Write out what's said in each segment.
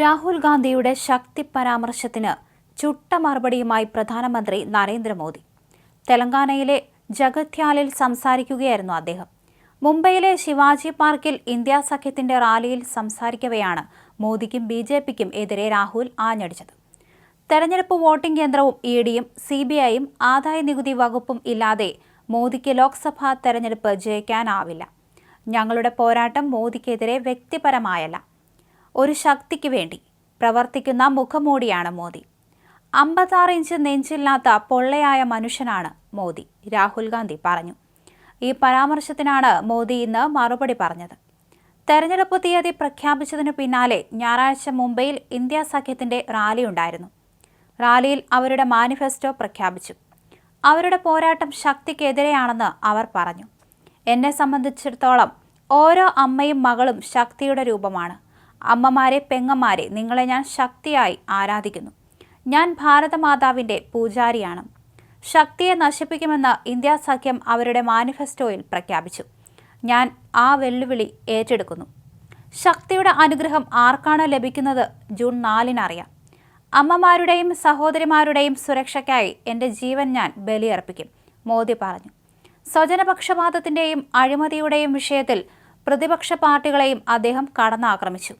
രാഹുൽ ഗാന്ധിയുടെ ശക്തി പരാമർശത്തിന് ചുട്ട മറുപടിയുമായി പ്രധാനമന്ത്രി നരേന്ദ്രമോദി. തെലങ്കാനയിലെ ജഗത്യാലിൽ സംസാരിക്കുകയായിരുന്നു അദ്ദേഹം. മുംബൈയിലെ ശിവാജി പാർക്കിൽ ഇന്ത്യ സഖ്യത്തിന്റെ റാലിയിൽ സംസാരിക്കവെയാണ് മോദിക്കും ബി ജെ പിക്കും എതിരെ രാഹുൽ ആഞ്ഞടിച്ചത്. തെരഞ്ഞെടുപ്പ് വോട്ടിംഗ് കേന്ദ്രവും ഇ ഡിയും സി ബി ഐയും ആദായ നികുതി വകുപ്പും ഇല്ലാതെ മോദിക്ക് ലോക്സഭാ തെരഞ്ഞെടുപ്പ് ജയിക്കാനാവില്ല. ഞങ്ങളുടെ പോരാട്ടം മോദിക്കെതിരെ വ്യക്തിപരമായല്ല. ഒരു ശക്തിക്ക് വേണ്ടി പ്രവർത്തിക്കുന്ന മുഖമൂടിയാണ് മോദി. അമ്പത്താറ് ഇഞ്ച് നെഞ്ചില്ലാത്ത പൊള്ളയായ മനുഷ്യനാണ് മോദി രാഹുൽ ഗാന്ധി പറഞ്ഞു. ഈ പരാമർശത്തിനാണ് മോദി ഇന്ന് മറുപടി പറഞ്ഞത്. തെരഞ്ഞെടുപ്പ് തീയതി പ്രഖ്യാപിച്ചതിനു പിന്നാലെ ഞായറാഴ്ച മുംബൈയിൽ ഇന്ത്യ സഖ്യത്തിന്റെ റാലി ഉണ്ടായിരുന്നു. റാലിയിൽ അവരുടെ മാനിഫെസ്റ്റോ പ്രഖ്യാപിച്ചു. അവരുടെ പോരാട്ടം ശക്തിക്കെതിരെയാണെന്ന് അവർ പറഞ്ഞു. എന്നെ സംബന്ധിച്ചിടത്തോളം ഓരോ അമ്മയും മകളും ശക്തിയുടെ രൂപമാണ്. അമ്മമാരെ പെങ്ങന്മാരെ നിങ്ങളെ ഞാൻ ശക്തിയായി ആരാധിക്കുന്നു. ഞാൻ ഭാരതമാതാവിന്റെ പൂജാരിയാണ്. ശക്തിയെ നശിപ്പിക്കുമെന്ന് ഇന്ത്യ സഖ്യം അവരുടെ മാനിഫെസ്റ്റോയിൽ പ്രഖ്യാപിച്ചു. ഞാൻ ആ വെല്ലുവിളി ഏറ്റെടുക്കുന്നു. ശക്തിയുടെ അനുഗ്രഹം ആർക്കാണ് ലഭിക്കുന്നത്? ജൂൺ നാലിനറിയാം അമ്മമാരുടെയും സഹോദരിമാരുടെയും സുരക്ഷയ്ക്കായി എന്റെ ജീവൻ ഞാൻ ബലിയർപ്പിക്കും മോദി പറഞ്ഞു. സ്വജനപക്ഷപാതത്തിന്റെയും അഴിമതിയുടെയും വിഷയത്തിൽ പ്രതിപക്ഷ പാർട്ടികളെയും അദ്ദേഹം കടന്നാക്രമിച്ചു.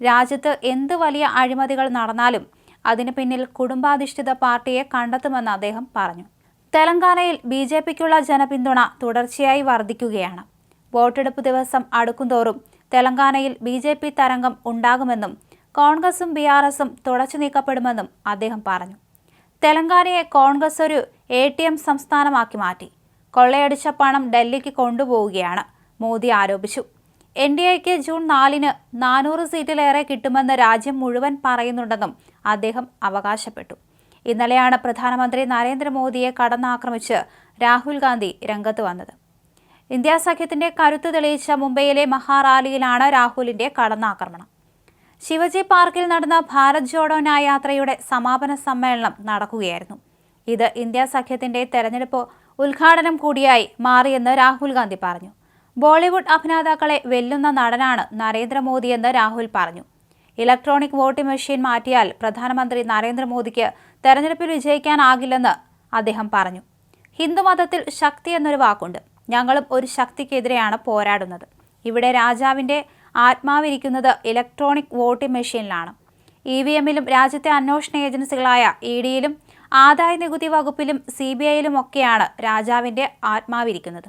രാജ്യത്ത് എന്ത് വലിയ അഴിമതികൾ നടന്നാലും അതിന് പിന്നിൽ കുടുംബാധിഷ്ഠിത പാർട്ടിയെ കണ്ടെത്തുമെന്ന് അദ്ദേഹം പറഞ്ഞു. തെലങ്കാനയിൽ ബി ജെ പിക്കുള്ള ജനപിന്തുണ തുടർച്ചയായി വർദ്ധിക്കുകയാണ് വോട്ടെടുപ്പ് ദിവസം അടുക്കുന്തോറും തെലങ്കാനയിൽ ബി ജെ പി തരംഗം ഉണ്ടാകുമെന്നും കോൺഗ്രസും ബി ആർ എസും തുടച്ചു നീക്കപ്പെടുമെന്നും അദ്ദേഹം പറഞ്ഞു. തെലങ്കാനയെ കോൺഗ്രസ് ഒരു എ ടി എം സംസ്ഥാനമാക്കി മാറ്റി. കൊള്ളയടിച്ച പണം ഡൽഹിക്ക് കൊണ്ടുപോവുകയാണ് മോദി ആരോപിച്ചു. എൻ ഡി എക്ക് ജൂൺ നാലിന് നാനൂറ് സീറ്റിലേറെ കിട്ടുമെന്ന് രാജ്യം മുഴുവൻ പറയുന്നുണ്ടെന്നും അദ്ദേഹം അവകാശപ്പെട്ടു. ഇന്നലെയാണ് പ്രധാനമന്ത്രി നരേന്ദ്രമോദിയെ കടന്നാക്രമിച്ച് രാഹുൽ ഗാന്ധി രംഗത്ത് വന്നത്. ഇന്ത്യ സഖ്യത്തിന്റെ കരുത്ത് തെളിയിച്ച മുംബൈയിലെ മഹാറാലിയിലാണ് രാഹുലിന്റെ കടന്നാക്രമണം. ശിവജി പാർക്കിൽ നടന്ന ഭാരത് ജോഡോ ന്യായ യാത്രയുടെ സമാപന സമ്മേളനം നടക്കുകയായിരുന്നു. ഇത് ഇന്ത്യ സഖ്യത്തിന്റെ തെരഞ്ഞെടുപ്പ് ഉദ്ഘാടനം കൂടിയായി മാറിയെന്ന് രാഹുൽ ഗാന്ധി പറഞ്ഞു. ബോളിവുഡ് അഭിനേതാക്കളെ വെല്ലുന്ന നടനാണ് നരേന്ദ്രമോദിയെന്ന് രാഹുൽ പറഞ്ഞു. ഇലക്ട്രോണിക് വോട്ടിംഗ് മെഷീൻ മാറ്റിയാൽ പ്രധാനമന്ത്രി നരേന്ദ്രമോദിക്ക് തെരഞ്ഞെടുപ്പിൽ വിജയിക്കാനാകില്ലെന്ന് അദ്ദേഹം പറഞ്ഞു. ഹിന്ദുമതത്തിൽ ശക്തി എന്നൊരു വാക്കുണ്ട്. ഞങ്ങളും ഒരു ശക്തിക്കെതിരെയാണ് പോരാടുന്നത്. ഇവിടെ രാജാവിന്റെ ആത്മാവിരിക്കുന്നത് ഇലക്ട്രോണിക് വോട്ടിംഗ് മെഷീനിലാണ്. ഇ വി എമ്മിലും രാജ്യത്തെ അന്വേഷണ ഏജൻസികളായ ഇ ഡിയിലും ആദായ നികുതി വകുപ്പിലും സി ബി ഐയിലും ഒക്കെയാണ് രാജാവിന്റെ ആത്മാവിരിക്കുന്നത്.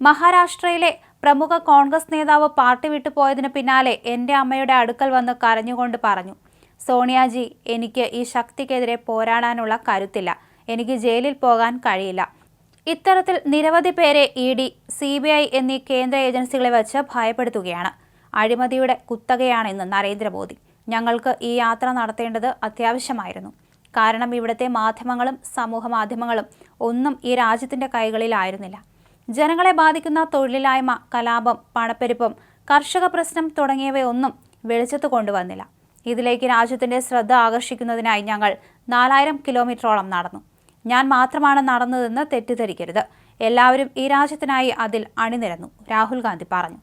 മഹാരാഷ്ട്രയിലെ പ്രമുഖ കോൺഗ്രസ് നേതാവ് പാർട്ടി വിട്ടുപോയതിനു പിന്നാലെ എന്റെ അമ്മയുടെ അടുക്കൽ വന്ന് കരഞ്ഞുകൊണ്ട് പറഞ്ഞു സോണിയാജി എനിക്ക് ഈ ശക്തിക്കെതിരെ പോരാടാനുള്ള കരുത്തില്ല. എനിക്ക് ജയിലിൽ പോകാൻ കഴിയില്ല ഇത്തരത്തിൽ നിരവധി പേരെ E D C B I എന്നീ കേന്ദ്ര ഏജൻസികളെ വച്ച് ഭയപ്പെടുത്തുകയാണ്. അഴിമതിയുടെ കുത്തകയാണെന്ന് നരേന്ദ്രമോദി. ഞങ്ങൾക്ക് ഈ യാത്ര നടത്തേണ്ടത് അത്യാവശ്യമായിരുന്നു. കാരണം ഇവിടുത്തെ മാധ്യമങ്ങളും സമൂഹ മാധ്യമങ്ങളും ഒന്നും ഈ രാജ്യത്തിന്റെ കൈകളിലായിരുന്നില്ല. ജനങ്ങളെ ബാധിക്കുന്ന തൊഴിലില്ലായ്മ കലാപം പണപ്പെരുപ്പം കർഷക പ്രശ്നം തുടങ്ങിയവയൊന്നും വെളിച്ചത്ത് കൊണ്ടുവന്നില്ല. ഇതിലേക്ക് രാജ്യത്തിന്റെ ശ്രദ്ധ ആകർഷിക്കുന്നതിനായി ഞങ്ങൾ നാലായിരം കിലോമീറ്ററോളം നടന്നു. ഞാൻ മാത്രമാണ് നടന്നതെന്ന് തെറ്റിദ്ധരിക്കരുത്. എല്ലാവരും ഈ രാജ്യത്തിനായി അതിൽ അണിനിരന്നു രാഹുൽ ഗാന്ധി പറഞ്ഞു.